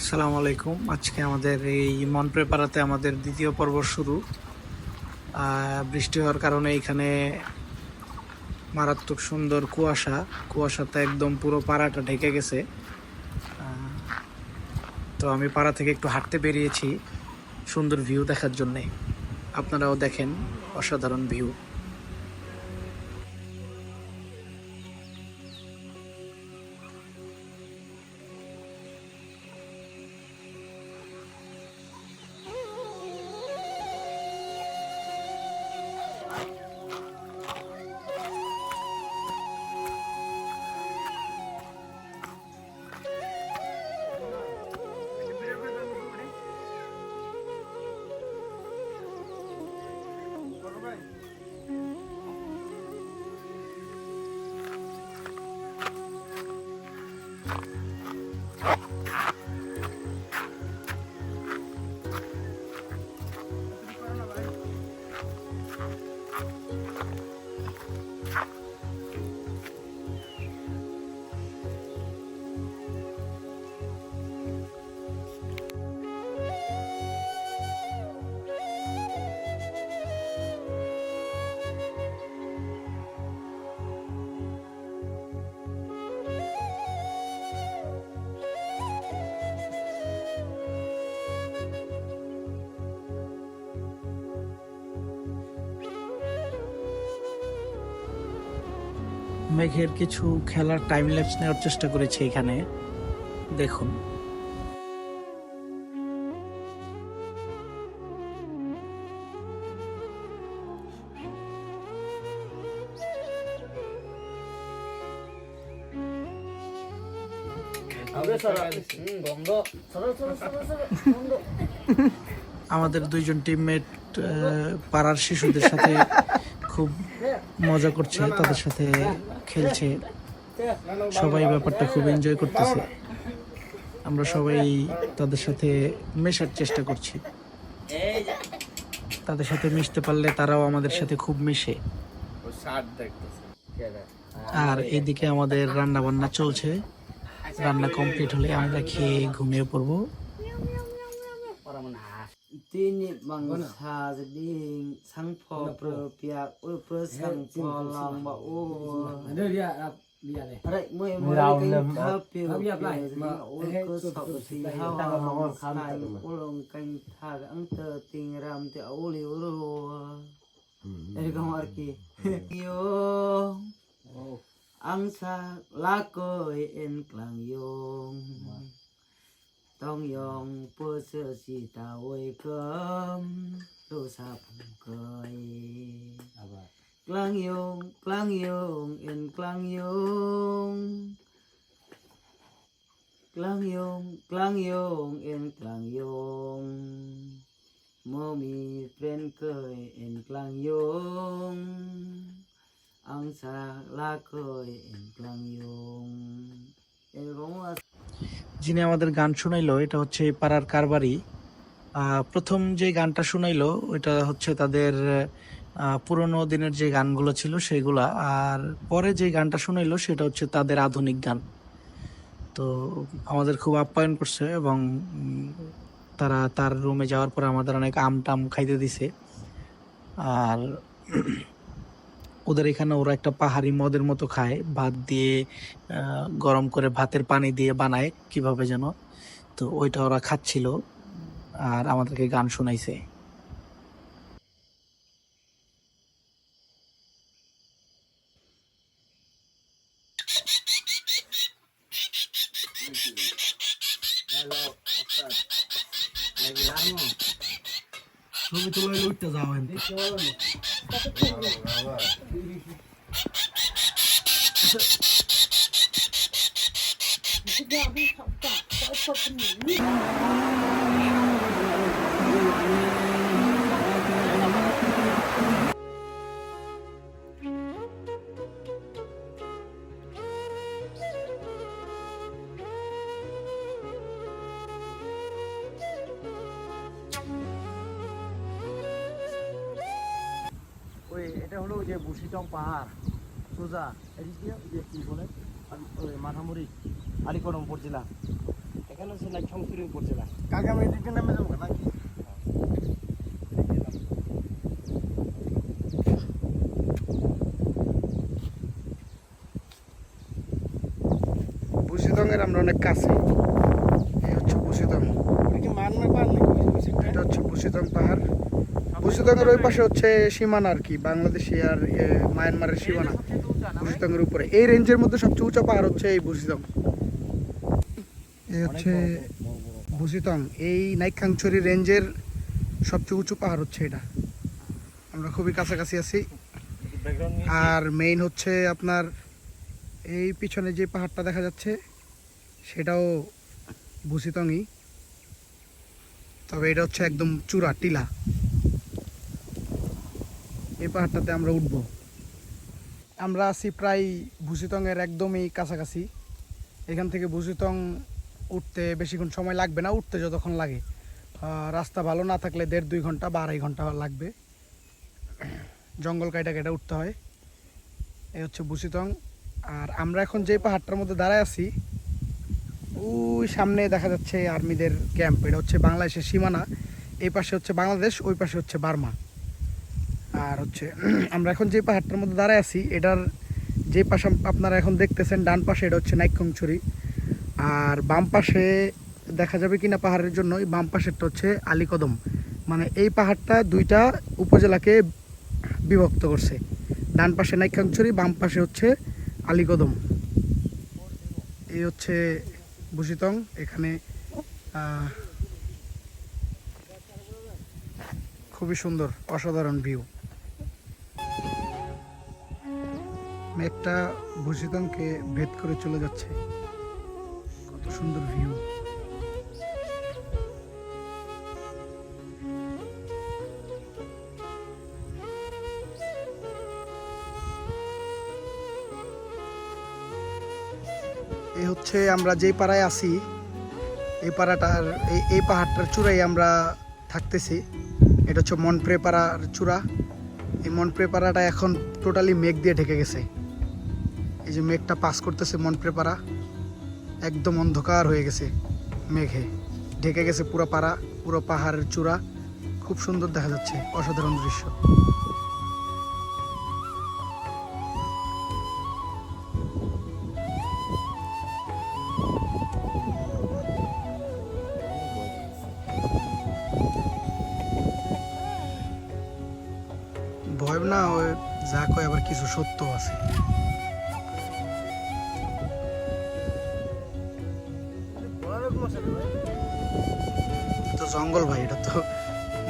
আসসালামু আলাইকুম। আজকে আমাদের এই মনপ্রে পাড়াতে আমাদের দ্বিতীয় পর্ব শুরু। বৃষ্টি হওয়ার কারণে এখানে মারাত্মক সুন্দর কুয়াশা। কুয়াশাতে একদম পুরো পাড়াটা ঢেকে গেছে। তো আমি পাড়া থেকে একটু হাঁটতে বেরিয়েছি সুন্দর ভিউ দেখার জন্যে। আপনারাও দেখেন, অসাধারণ ভিউ। Huh? মেঘের কিছু খেলার টাইম ল্যাপস নেওয়ার চেষ্টা করেছি এখানে। দেখুন। আমাদের দুইজন টিমমেট পাড়ার শিশুদের সাথে খুব মজা করছে, তাদের সাথে খেলছে। সবাই ব্যাপারটা খুব এনজয় করতেছে। আমরা সবাই তাদের সাথে মেশার চেষ্টা করছি। তাদের সাথে মিশতে পারলে তারাও আমাদের সাথে খুব মিশে। আর এদিকে আমাদের রান্না বান্না চলছে। রান্না কমপ্লিট হলে আমরা খেয়ে ঘুমিয়ে পড়ব। Tini mangsa seding sang po pro pia u pro sang po lang ba u. Ada dia dia ni. Arai moi moi kai ha pi u ma u ko sa si ha ma khai u long kai tha ang te ting ram te u li u ro. Dari kamu arki. Ang sa lakoi en klang yong. tông yong bơ sơ si ta ôi cơm đô sa phùng cười clang yong clang yong in clang yong clang yong clang yong in clang yong mommy friend cười in clang yong ang sa la cười in clang yong em cũng যিনি আমাদের গান শোনাইলো, এটা হচ্ছে পাড়ার কারবারি। প্রথম যে গানটা শোনাইলো, ওইটা হচ্ছে তাদের পুরোনো দিনের যে গানগুলো ছিল সেগুলা। আর পরে যে গানটা শোনাইলো, সেটা হচ্ছে তাদের আধুনিক গান। তো আমাদের খুব আপ্যায়ন করছে এবং তারা তার রুমে যাওয়ার পরে আমাদের অনেক আম টাম খাইতে দিছে। আর ওদের এখানে ওরা একটা পাহাড়ি মদের মতো খায়। ভাত দিয়ে গরম করে ভাতের পানি দিয়ে বানায় কীভাবে যেন। তো ওইটা ওরা খাচ্ছিল আর আমাদেরকে গান শোনাইছে। ছবি তুলে উঠতে যাওয়া ওই যে বুসিটং পাহাড় সোজা এদিক দিয়ে ওই যে কি বলে? মাথামুড়ি আলিকদম উপজেলা এখানে হচ্ছে লাইক সংসুরি উপজেলা কালকে আমি এদিকে নেমে যাব নাকি? বুসিদংয়ের আমরা অনেক কাছে। এই হচ্ছে বুসিদং এটা কি মানমে পার নাকি? ওই ওই side টা? এটা হচ্ছে বুসিদং পাহাড়। বুসিদংয়ের ওই পাশে হচ্ছে সীমানা আর কি, বাংলাদেশি আর মায়ানমারের সীমানা বুসিদংয়ের উপরে। এই রেঞ্জের মধ্যে সবচেয়ে উঁচা পাহাড় হচ্ছে এই বুসিদং এই হচ্ছে বুসিতং এই নাইকাংছড়ি রেঞ্জের সবচেয়ে উঁচু পাহাড় হচ্ছে এটা। আমরা খুবই কাছাকাছি আছি। আর মেইন হচ্ছে আপনার এই পিছনে যে পাহাড়টা দেখা যাচ্ছে, সেটাও ভুসিতংই তবে এটা হচ্ছে একদম চূড়া, টিলা। এই পাহাড়টাতে আমরা উঠব। আমরা আছি প্রায় ভুসিতংয়ের একদমই কাছাকাছি। এখান থেকে ভুসিতং উঠতে বেশিক্ষণ সময় লাগবে না, উঠতে যতক্ষণ লাগে। রাস্তা ভালো না থাকলে দেড় দুই ঘণ্টা বা আড়াই ঘণ্টা লাগবে। জঙ্গল কাইটা কেটে উঠতে হয়। এই হচ্ছে বুসিতং আর আমরা এখন যে পাহাড়টার মধ্যে দাঁড়ায় আছি, ওই সামনে দেখা যাচ্ছে আর্মিদের ক্যাম্প। এটা হচ্ছে বাংলাদেশের সীমানা। এই পাশে হচ্ছে বাংলাদেশ, ওই পাশে হচ্ছে বার্মা। আর হচ্ছে, আমরা এখন যে পাহাড়টার মধ্যে দাঁড়ায় আছি, এটার যে পাশে আপনারা এখন দেখতেছেন, ডান পাশে এটা হচ্ছে নাইকংছড়ি আর বাম পাশে দেখা যাবে কিনা পাহাড়ের জন্য, এই বাম পাশেরটা হচ্ছে আলীকদম। মানে এই পাহাড়টা দুইটা উপজেলাকে বিভক্ত করছে। ডান পাশে নাইকাংছড়ি বাম পাশে হচ্ছে আলীকদম। এই হচ্ছে বুসিতং এখানে খুবই সুন্দর, অসাধারণ ভিউ। মেঘটা ভূষিতংকে ভেদ করে চলে যাচ্ছে। কত সুন্দর ভিউ এই হচ্ছে আমরা যেই পাড়ায় আছি, এই পাড়াটার, এই এই পাহাড়টার চূড়াই আমরা থাকতেছি। এটা হচ্ছে মনপ্রে পাড়ার চূড়া। এই মনপ্রে পাড়াটা এখন টোটালি মেঘ দিয়ে ঢেকে গেছে। এই যে মেঘটা পাস করতেছে মনপ্রে পাড়া একদম অন্ধকার হয়ে গেছে মেঘে। ঢেকে গেছে পুরো পাড়া, পুরো পাহাড়ের চূড়া। খুব সুন্দর দেখা যাচ্ছে, অসাধারণ দৃশ্য। ভয় না যা কয়, আবার কিছু সত্য আছে। তো জঙ্গল ভাই এটা তো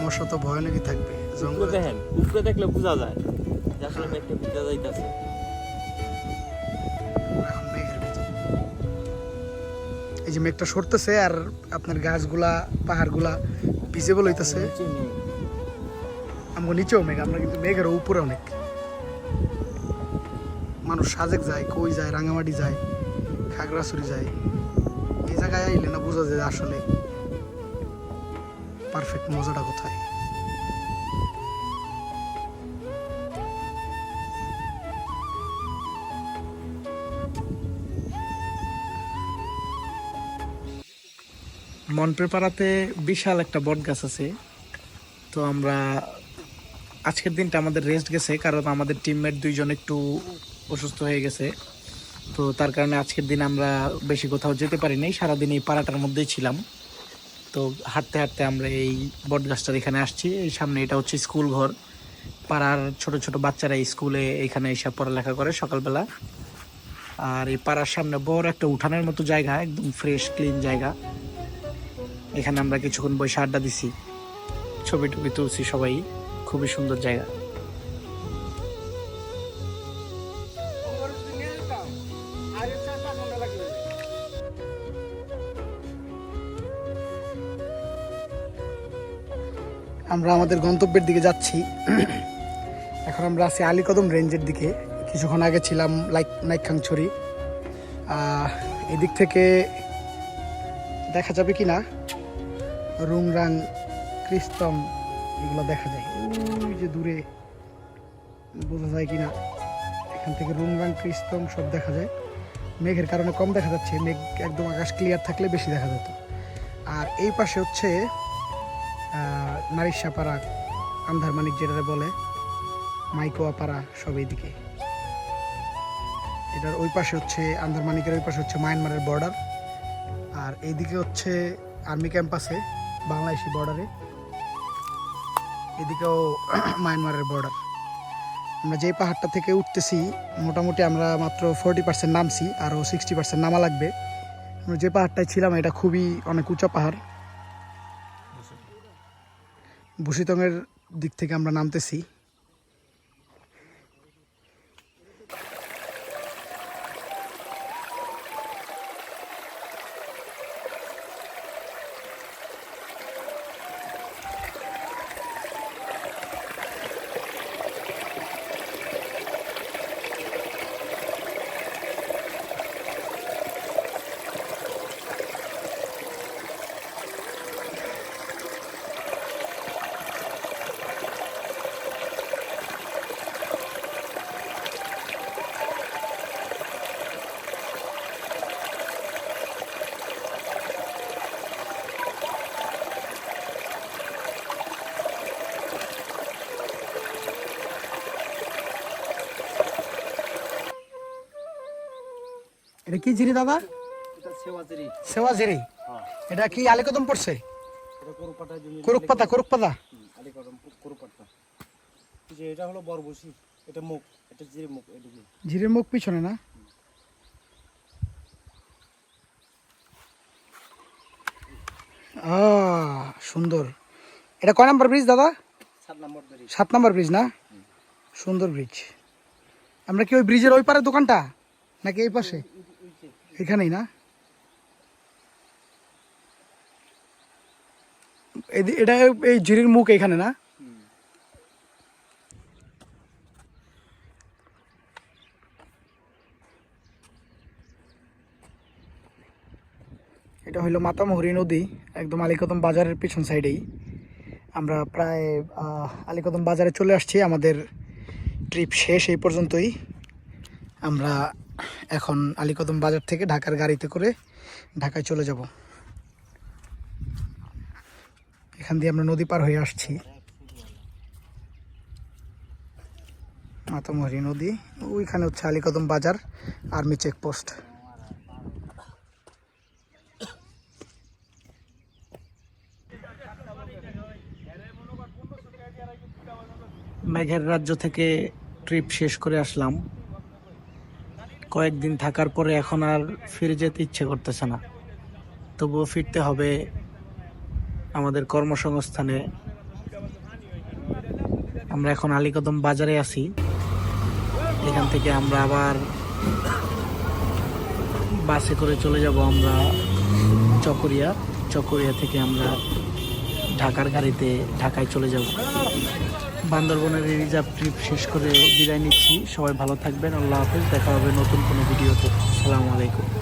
মশা তো ভয়ানকই থাকবে? জঙ্গল দেখেন উপরে দেখলে বোঝা যায় যে আসলে মেঘটা ভিজা যাইতাছে। এই যে মেঘটা সরতেছে আর আপনার গাছগুলা পাহাড়গুলা ভিজেবল হইতেছে। আমগো নিচেও মেঘ আমরা কিন্তু মেঘের উপরে অনেক। মানুষ সাজেক যায় কই যায় রাঙামাটি যায় খাগড়াছড়ি যায়। এই জায়গায় আইলে না বোঝা যায় আসলে পারফেক্ট মজাটা কোথায়। মনপ্রে পাড়াতে বিশাল একটা বট গাছ আছে। তো আমরা আজকের দিনটা আমাদের রেস্ট গেছে, কারণ আমাদের টিমমেট দুইজন একটু অসুস্থ হয়ে গেছে। তো তার কারণে আজকের দিন আমরা বেশি কোথাও যেতে পারিনি। সারাদিন এই পাড়াটার মধ্যেই ছিলাম। তো হাঁটতে হাঁটতে আমরা এই বট গাছটার এখানে আসছি। এই সামনে এটা হচ্ছে স্কুল ঘর। পাড়ার ছোট ছোট বাচ্চারা স্কুলে এখানে এসে পড়ালেখা করে সকালবেলা। আর এই পাড়ার সামনে বড় একটা উঠানের মতো জায়গা, একদম ফ্রেশ ক্লিন জায়গা। এখানে আমরা কিছুক্ষণ বসে আড্ডা দিছি। ছবি টবি তুলছি সবাই। খুবই সুন্দর জায়গা। আমরা আমাদের গন্তব্যের দিকে যাচ্ছি। এখন আমরা আছি আলীকদম রেঞ্জের দিকে। কিছুক্ষণ আগে ছিলাম লাইক নাইকাংছড়ি। এদিক থেকে দেখা যাবে কি না রুংরাং, ক্রিস্তম, এগুলো দেখা যায়। ওই যে দূরে বোঝা যায় কি না এখান থেকে রুংরাং, ক্রিস্তম সব দেখা যায়। মেঘের কারণে কম দেখা যাচ্ছে। মেঘ একদম আকাশ ক্লিয়ার থাকলে বেশি দেখা যেত। আর এই পাশে হচ্ছে নারিশাপাড়া আন্ধারমানিক যেটা বলে, মাইকোয়াপাড়া সব এইদিকে। এটার ওই পাশে হচ্ছে আন্দারমানিকের ওই পাশে হচ্ছে মায়ানমারের বর্ডার আর এইদিকে হচ্ছে আর্মি ক্যাম্পাসে বাংলাদেশি বর্ডারে এদিকেও মায়ানমারের বর্ডার আমরা যেই পাহাড়টা থেকে উঠতেছি, মোটামুটি আমরা মাত্র ফোরটি পার্সেন্ট নামছি আরও সিক্সটি পার্সেন্ট নামা লাগবে। আমরা যে পাহাড়টায় ছিলাম, এটা খুবই অনেক উঁচা পাহাড়। ভূষিতংয়ের দিক থেকে আমরা নামতেছি। এটা কি ঝিরি দাদা? সেওয়া ঝিরি। হ্যাঁ। এটা কি আলিকদম পড়ছে? কুরুক পাতা কুরুক পাতা। এটা হলো বরবসি এটা মুখ এটা জিরে মুখ এদিকে ঝিরির মুখ পিছনে না? সুন্দর। এটা কয় নাম্বার ব্রিজ দাদা? সাত নাম্বার ব্রিজ না? সুন্দর ব্রিজ আমরা কি ওই ব্রিজের ওই পারে দোকানটা? নাকি এই পাশে? এখানেই না? এটা এই ঝিরির মুখ এখানে না? এটা হইল মাতামুহুরি নদী, একদম আলিকদম বাজারের পিছন সাইডেই। আমরা প্রায় আলিকদম বাজারে চলে আসছি, আমাদের ট্রিপ শেষ এই পর্যন্তই। আমরা এখন আলিকদম বাজার থেকে ঢাকার গাড়িতে করে ঢাকায় চলে যাব। এখান দিয়ে আমরা নদী পার হয়ে আসছি। মাতামহরি নদী, ওইখানে হচ্ছে আলিকদম বাজার, আর্মি চেকপোস্ট। মেঘের রাজ্য থেকে ট্রিপ শেষ করে আসলাম। কয়েকদিন থাকার পরে এখন আর ফিরে যেতে ইচ্ছে করতেছে না। তবুও ফিরতে হবে আমাদের কর্মসংস্থানে। আমরা এখন আলিকদম বাজারে আছি। এখান থেকে আমরা আবার বাসে করে চলে যাব আমরা চকরিয়া। চকরিয়া থেকে আমরা ঢাকার গাড়িতে ঢাকায় চলে যাব। বান্দরবনের এই রিজার্ভ ট্রিপ শেষ করে বিদায় নিচ্ছি। সবাই ভালো থাকবেন। আল্লাহ হাফেজ। দেখা হবে নতুন কোনো ভিডিওতে। আসসালামু আলাইকুম।